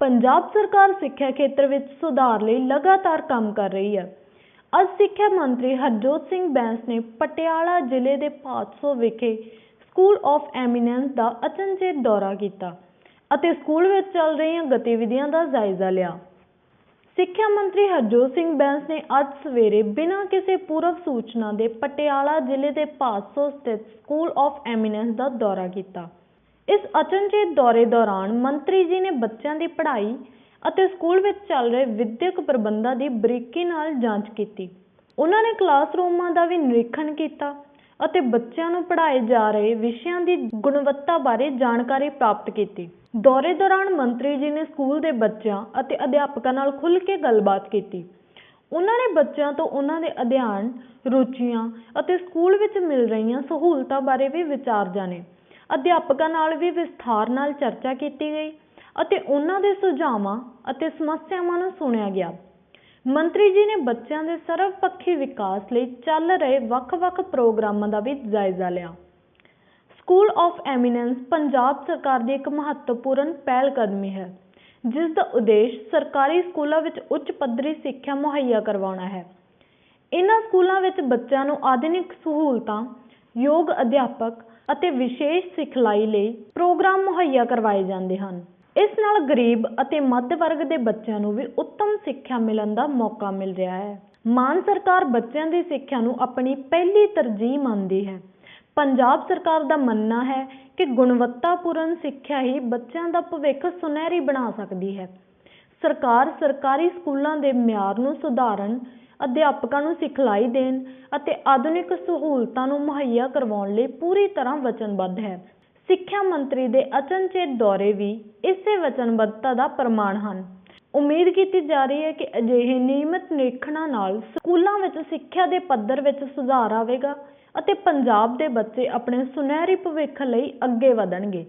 ਪੰਜਾਬ ਸਰਕਾਰ ਸਿੱਖਿਆ ਖੇਤਰ ਵਿੱਚ ਸੁਧਾਰ ਲਈ ਲਗਾਤਾਰ ਕੰਮ ਕਰ ਰਹੀ ਹੈ। ਅੱਜ ਸਿੱਖਿਆ ਮੰਤਰੀ ਹਰਜੋਤ ਸਿੰਘ ਬੈਂਸ ਨੇ ਪਟਿਆਲਾ ਜ਼ਿਲ੍ਹੇ ਦੇ ਪਾਤਸ਼ੋ ਵਿਖੇ ਸਕੂਲ ਆਫ ਐਮੀਨੈਂਸ ਦਾ ਅਚਨਚੇਤ ਦੌਰਾ ਕੀਤਾ ਅਤੇ ਸਕੂਲ ਵਿੱਚ ਚੱਲ ਰਹੀਆਂ ਗਤੀਵਿਧੀਆਂ ਦਾ ਜਾਇਜ਼ਾ ਲਿਆ। ਸਿੱਖਿਆ ਮੰਤਰੀ ਹਰਜੋਤ ਸਿੰਘ ਬੈਂਸ ਨੇ ਅੱਜ ਸਵੇਰੇ ਬਿਨਾਂ ਕਿਸੇ ਪੂਰਵ ਸੂਚਨਾ ਦੇ ਪਟਿਆਲਾ ਜ਼ਿਲ੍ਹੇ ਦੇ ਪਾਤਸੋ ਸਥਿਤ ਸਕੂਲ ਆਫ ਐਮੀਨੈਂਸ ਦਾ ਦੌਰਾ ਕੀਤਾ। ਇਸ ਅਚਨਚੇਤ ਦੌਰੇ ਦੌਰਾਨ ਮੰਤਰੀ ਜੀ ਨੇ ਬੱਚਿਆਂ ਦੀ ਪੜ੍ਹਾਈ ਅਤੇ ਸਕੂਲ ਵਿੱਚ ਚੱਲ ਰਹੇ ਵਿਦਿਅਕ ਪ੍ਰਬੰਧਾਂ ਦੀ ਬਰੀਕੀ ਨਾਲ ਜਾਂਚ ਕੀਤੀ। ਉਹਨਾਂ ਨੇ ਕਲਾਸਰੂਮਾਂ ਦਾ ਵੀ ਨਿਰੀਖਣ ਕੀਤਾ ਅਤੇ ਬੱਚਿਆਂ ਨੂੰ ਪੜ੍ਹਾਏ ਜਾ ਰਹੇ ਵਿਸ਼ਿਆਂ ਦੀ ਗੁਣਵੱਤਾ ਬਾਰੇ ਜਾਣਕਾਰੀ ਪ੍ਰਾਪਤ ਕੀਤੀ। ਦੌਰੇ ਦੌਰਾਨ ਮੰਤਰੀ ਜੀ ਨੇ ਸਕੂਲ ਦੇ ਬੱਚਿਆਂ ਅਤੇ ਅਧਿਆਪਕਾਂ ਨਾਲ ਖੁੱਲ੍ਹ ਕੇ ਗੱਲਬਾਤ ਕੀਤੀ। ਉਹਨਾਂ ਨੇ ਬੱਚਿਆਂ ਤੋਂ ਉਹਨਾਂ ਦੇ ਅਧਿਐਨ, ਰੁਚੀਆਂ ਅਤੇ ਸਕੂਲ ਵਿੱਚ ਮਿਲ ਰਹੀਆਂ ਸਹੂਲਤਾਂ ਬਾਰੇ ਵੀ ਵਿਚਾਰ ਜਾਣੇ। ਅਧਿਆਪਕਾਂ ਨਾਲ ਵੀ ਵਿਸਥਾਰ ਨਾਲ ਚਰਚਾ ਕੀਤੀ ਗਈ ਅਤੇ ਉਹਨਾਂ ਦੇ ਸੁਝਾਵਾਂ ਅਤੇ ਸਮੱਸਿਆਵਾਂ ਨੂੰ ਸੁਣਿਆ ਗਿਆ। ਮੰਤਰੀ ਜੀ ਨੇ ਬੱਚਿਆਂ ਦੇ ਸਰਵਪੱਖੀ ਵਿਕਾਸ ਲਈ ਚੱਲ ਰਹੇ ਵੱਖ-ਵੱਖ ਪ੍ਰੋਗਰਾਮਾਂ ਦਾ ਵੀ ਜਾਇਜ਼ਾ ਲਿਆ। ਸਕੂਲ ਆਫ ਐਮੀਨੈਂਸ ਪੰਜਾਬ ਸਰਕਾਰ ਦੀ ਇੱਕ ਮਹੱਤਵਪੂਰਨ ਪਹਿਲ ਕਦਮੀ ਹੈ, ਜਿਸ ਦਾ ਉਦੇਸ਼ ਸਰਕਾਰੀ ਸਕੂਲਾਂ ਵਿੱਚ ਉੱਚ ਪੱਧਰੀ ਸਿੱਖਿਆ ਮੁਹੱਈਆ ਕਰਵਾਉਣਾ ਹੈ। ਇਹਨਾਂ ਸਕੂਲਾਂ ਵਿੱਚ ਬੱਚਿਆਂ ਨੂੰ ਆਧੁਨਿਕ ਸਹੂਲਤਾਂ, ਯੋਗ ਅਧਿਆਪਕ ਅਤੇ ਵਿਸ਼ੇਸ਼ ਸਿਖਲਾਈ ਲਈ ਪ੍ਰੋਗਰਾਮ ਮੁਹੱਈਆ ਕਰਵਾਏ ਜਾਂਦੇ ਹਨ। ਇਸ ਨਾਲ ਗਰੀਬ ਅਤੇ ਮੱਧ ਵਰਗ ਦੇ ਬੱਚਿਆਂ ਨੂੰ ਵੀ ਉੱਤਮ ਸਿੱਖਿਆ ਮਿਲਣ ਦਾ ਮੌਕਾ ਮਿਲ ਰਿਹਾ ਹੈ। ਮਾਨ ਸਰਕਾਰ ਬੱਚਿਆਂ ਦੀ ਸਿੱਖਿਆ ਨੂੰ ਆਪਣੀ ਪਹਿਲੀ ਤਰਜੀਹ ਮੰਨਦੀ ਹੈ। ਪੰਜਾਬ ਸਰਕਾਰ ਦਾ ਮੰਨਣਾ ਹੈ ਕਿ ਗੁਣਵੱਤਾਪੂਰਨ ਸਿੱਖਿਆ ਹੀ ਬੱਚਿਆਂ ਦਾ ਭਵਿੱਖ ਸੁਨਹਿਰੀ ਬਣਾ ਸਕਦੀ ਹੈ। ਸਰਕਾਰ ਸਰਕਾਰੀ ਸਕੂਲਾਂ ਦੇ ਮਿਆਰ ਨੂੰ ਸੁਧਾਰਨ ਅਧਿਆਪਕਾਂ ਨੂੰ ਸਿਖਲਾਈ ਦੇਣ ਅਤੇ ਆਧੁਨਿਕ ਸਹੂਲਤਾਂ ਨੂੰ ਮੁਹੱਈਆ ਕਰਵਾਉਣ ਲਈ ਪੂਰੀ ਤਰ੍ਹਾਂ ਵਚਨਬੱਧ ਹੈ। ਸਿੱਖਿਆ ਮੰਤਰੀ ਦੇ ਅਚਨਚੇਤ ਦੌਰੇ ਵੀ ਇਸੇ ਵਚਨਬੱਧਤਾ ਦਾ ਪ੍ਰਮਾਣ ਹਨ। ਉਮੀਦ ਕੀਤੀ ਜਾ ਰਹੀ ਹੈ ਕਿ ਅਜਿਹੇ ਨਿਯਮਤ ਨਿਰੀਖਣਾਂ ਨਾਲ ਸਕੂਲਾਂ ਵਿੱਚ ਸਿੱਖਿਆ ਦੇ ਪੱਧਰ ਵਿੱਚ ਸੁਧਾਰ ਆਵੇਗਾ ਅਤੇ ਪੰਜਾਬ ਦੇ ਬੱਚੇ ਆਪਣੇ ਸੁਨਹਿਰੀ ਭਵਿੱਖ ਲਈ ਅੱਗੇ ਵਧਣਗੇ।